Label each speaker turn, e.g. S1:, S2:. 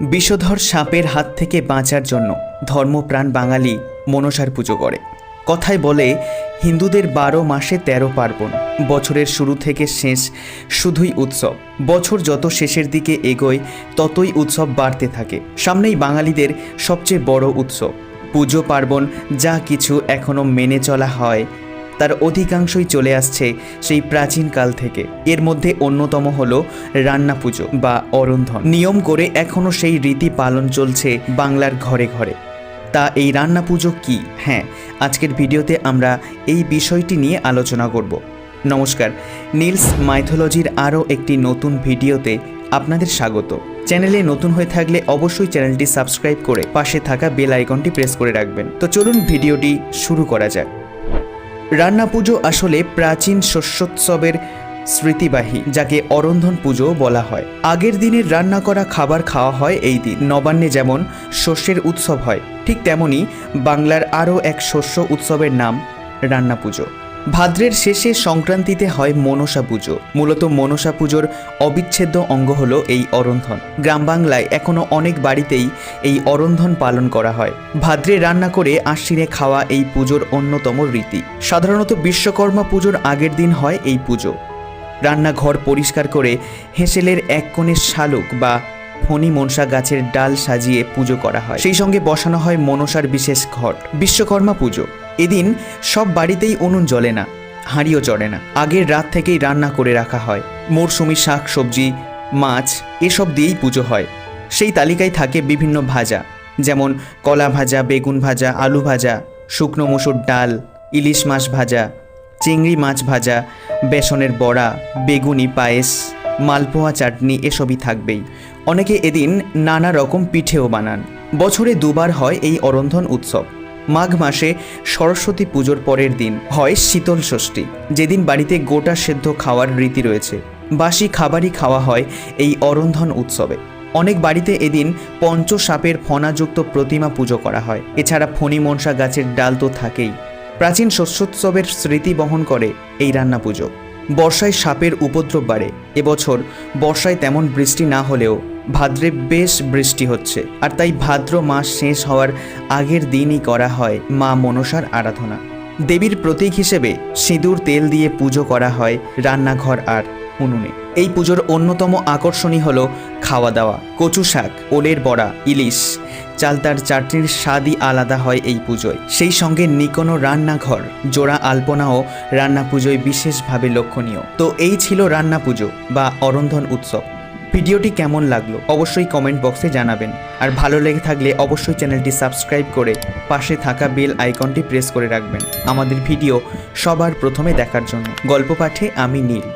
S1: বিষধর সাপের হাত থেকে বাঁচার জন্য ধর্মপ্রাণ বাঙালি মনসার পুজো করে। কথায় বলে, হিন্দুদের বারো মাসে তেরো পার্বণ, বছরের শুরু থেকে শেষ শুধুই উৎসব। বছর যত শেষের দিকে এগোয়, ততই উৎসব বাড়তে থাকে। সামনেই বাঙালিদের সবচেয়ে বড় উৎসব। পুজো পার্বণ যা কিছু এখনও মেনে চলা হয় তার অধিকাংশই চলে আসছে সেই প্রাচীন কাল থেকে। এর মধ্যে অন্যতম হলো রান্না পুজো বা অরন্ধন। নিয়ম করে এখনও সেই রীতি পালন চলছে বাংলার ঘরে ঘরে। তা এই রান্না পুজো কি? হ্যাঁ আজকের ভিডিওতে আমরা এই বিষয়টি নিয়ে আলোচনা করব। নমস্কার, নীলস মাইথোলজির আরও একটি নতুন ভিডিওতে আপনাদের স্বাগত। চ্যানেলে নতুন হয়ে থাকলে অবশ্যই চ্যানেলটি সাবস্ক্রাইব করে পাশে থাকা বেল আইকনটি প্রেস করে রাখবেন। তো চলুন ভিডিওটি শুরু করা যাক। রান্না পুজো আসলে প্রাচীন শস্যোৎসবের স্মৃতিবাহী, যাকে অরন্ধন পুজো বলা হয়। আগের দিনের রান্না করা খাবার খাওয়া হয় এই দিন। নবান্নে যেমন শস্যের উৎসব হয়, ঠিক তেমনি বাংলার আরও এক শস্য উৎসবের নাম রান্না পুজো। ভাদ্রের শেষে সংক্রান্তিতে হয় মনসা পুজো। মূলত মনসা পুজোর অবিচ্ছেদ্য অঙ্গ হলো এই অরন্ধন। গ্রাম বাংলায় এখনও অনেক বাড়িতেই এই অরন্ধন পালন করা হয়। ভাদ্রে রান্না করে আশ্বিনে খাওয়া এই পুজোর অন্যতম রীতি। সাধারণত বিশ্বকর্মা পুজোর আগের দিন হয় এই পুজো। রান্নাঘর পরিষ্কার করে হেঁসেলের এক কোণে শালুক বা ফণি মনসা গাছের ডাল সাজিয়ে পুজো করা হয়। সেই সঙ্গে বসানো হয় মনসার বিশেষ ঘট। বিশ্বকর্মা পুজো। এদিন সব বাড়িতেই উনুন জ্বলে না, হাঁড়িও চড়ে না। আগের রাত থেকেই রান্না করে রাখা হয়। মরশুমি শাক, সবজি, মাছ, এসব দিয়েই পুজো হয়। সেই তালিকায় থাকে বিভিন্ন ভাজা, যেমন কলা ভাজা, বেগুন ভাজা, আলু ভাজা, শুকনো মসুর ডাল, ইলিশ মাছ ভাজা, চিংড়ি মাছ ভাজা, বেসনের বড়া, বেগুনি পায়েস, মালপোয়া চাটনি এসবই থাকবেই। অনেকে এদিন নানা রকম পিঠেও বানান। বছরে দুবার হয় এই অরন্ধন উৎসব। মাঘ মাসে সরস্বতী পুজোর পরের দিন হয় শীতল ষষ্ঠী। যেদিন বাড়িতে গোটা সেদ্ধ খাওয়ার রীতি রয়েছে। বাসি খাবারই খাওয়া হয় এই অরন্ধন উৎসবে। অনেক বাড়িতে এদিন পঞ্চসাপের ফণাযুক্ত প্রতিমা পুজো করা হয়। এছাড়া ফণি মনসা গাছের ডাল তো থাকেই। প্রাচীন শস্যোৎসবের স্মৃতি বহন করে এই রান্না পুজো। বর্ষায় সাপের উপদ্রব বাড়ে। এবছর বর্ষায় তেমন বৃষ্টি না হলেও ভাদ্রে বেশ বৃষ্টি হচ্ছে, আর তাই ভাদ্র মাস শেষ হওয়ার আগের দিনই করা হয় মা মনসার আরাধনা। দেবীর প্রতীক হিসেবে সিঁদুর, তেল দিয়ে পুজো করা হয় রান্নাঘর আর উনুনে। এই পুজোর অন্যতম আকর্ষণই হলো খাওয়া দাওয়া কচু শাক, ওলের বড়া, ইলিশ। চালতার চাটনির স্বাদই আলাদা হয় এই পুজোয়। সেই সঙ্গে নিকোনো রান্নাঘর, জোড়া আলপনাও রান্না পুজোয় বিশেষভাবে লক্ষণীয়। তো এই ছিল রান্না পুজো বা অরন্ধন উৎসব। ভিডিওটি কেমন লাগল অবশ্যই কমেন্ট বক্সে জানাবেন। আর ভালো লেগে থাকলে অবশ্যই চ্যানেলটি সাবস্ক্রাইব করে পাশে থাকা বেল আইকনটি প্রেস করে রাখবেন। আমাদের ভিডিও সবার প্রথমে দেখার জন্য। গল্প পাঠে আমি নীল।